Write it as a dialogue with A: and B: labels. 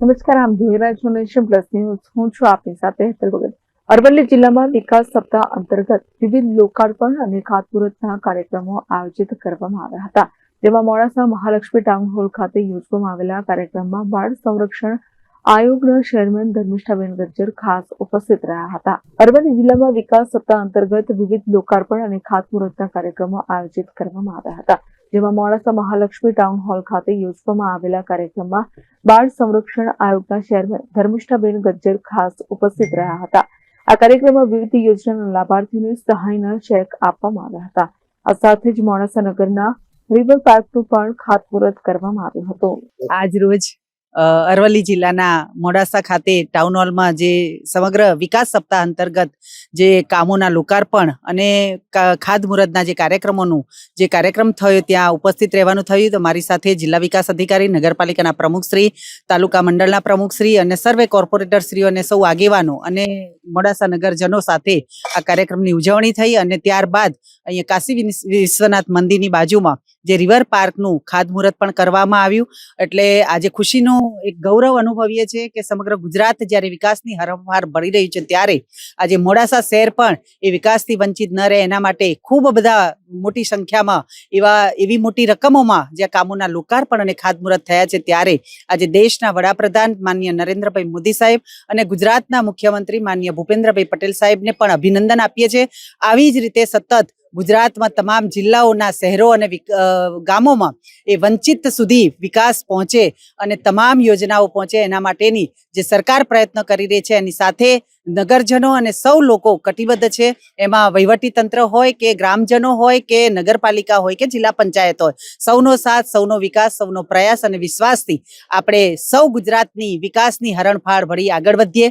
A: નમસ્કાર, આમ જોઈ રહ્યા છો નેશન પ્લસ ન્યૂઝ હું છું આપની સાથે હેતલ ભગત. અરવલ્લી જિલ્લામાં વિકાસ સપ્તાહ અંતર્ગત વિવિધ લોકાર્પણ અને ખાતમુહૂર્તના કાર્યક્રમો આયોજિત કરવામાં આવ્યા હતા, જેમાં મોડાસા મહાલક્ષ્મી ટાઉન હોલ ખાતે યોજવામાં આવેલા કાર્યક્રમમાં બાળ સંરક્ષણ આયોગના ચેરમેન ધર્મિષ્ઠાબેન ગજ્જર ખાસ ઉપસ્થિત રહ્યા હતા. અરવલ્લી જિલ્લામાં વિકાસ સપ્તાહ અંતર્ગત વિવિધ લોકાર્પણ અને ખાતમુહૂર્તના કાર્યક્રમો આયોજિત કરવામાં આવ્યા હતા. જેમાં મોડાસા મહાલક્ષ્મી ટાઉન હોલ ખાતે યોજવામાં આવેલા કાર્યક્રમમાં બાળ સંરક્ષણ આયોગના ચેરમેન ધર્મિષ્ઠાબેન ગજ્જર ખાસ ઉપસ્થિત રહ્યા હતા. આ કાર્યક્રમમાં વિવિધ યોજનાના લાભાર્થીઓને સહાયના ચેક આપવામાં આવ્યા હતા. આ સાથે જ મોડાસા નગરના રિવર પાર્કનું પણ ખાતમુહૂર્ત કરવામાં આવ્યું હતું.
B: આજ રોજ અરવલ્લી જિલ્લાના મોડાસા ખાતે ટાઉન હોલમાં જે સમગ્ર વિકાસ સપ્તાહ અંતર્ગત જે કામોના લોકાર્પણ અને ખાતમુહૂર્તના જે કાર્યક્રમોનું જે કાર્યક્રમ થયો ત્યાં ઉપસ્થિત રહેવાનું થયું. તો મારી સાથે જિલ્લા વિકાસ અધિકારી, નગરપાલિકાના પ્રમુખશ્રી તાલુકા મંડળના પ્રમુખશ્રી અને સર્વે કોર્પોરેટરશ્રીઓ અને સૌ આગેવાનો અને મોડાસા નગરજનો સાથે આ કાર્યક્રમની ઉજવણી થઈ અને ત્યારબાદ અહીંયા કાશી વિશ્વનાથ મંદિરની બાજુમાં જે રિવર પાર્કનું ખાતમુહૂર્ત પણ કરવામાં આવ્યું. એટલે આજે ખુશીનું એક ગૌરવ અનુભવીએ છીએ કે સમગ્ર ગુજરાત જ્યારે વિકાસની હરણફાળ ભળી રહ્યું છે, ત્યારે આજે મોડાસા શહેર પણ એ વિકાસથી વંચિત ન રહે, એના માટે ખૂબ બધા મોટી સંખ્યામાં એવા, એવી મોટી રકમોમાં જે કામોના લોકાર્પણ અને ખાતમુહૂર્ત થયા છે, ત્યારે આજે દેશના વડાપ્રધાન માન્ય નરેન્દ્રભાઈ મોદી સાહેબ અને ગુજરાતના મુખ્યમંત્રી માનનીય ભૂપેન્દ્રભાઈ પટેલ સાહેબને પણ અભિનંદન આપીએ છીએ. આવી જ રીતે સતત ગુજરાતમાં તમામ જિલ્લાઓના શહેરો અને ગામોમાં એ વંચિત સુધી વિકાસ પહોંચે અને તમામ યોજનાઓ પહોંચે એના માટેની જે સરકાર પ્રયત્ન કરી રહી છે, એની સાથે નગરજનો અને સૌ લોકો કટિબદ્ધ છે. એમાં વહીવટી તંત્ર હોય કે ગ્રામજનો હોય કે નગરપાલિકા હોય કે જિલ્લા પંચાયત હોય, સૌનો સાથ, સૌનો વિકાસ, સૌનો પ્રયાસ અને વિશ્વાસથી આપણે સૌ ગુજરાતની વિકાસની હરણફાળ ભળી આગળ વધીએ.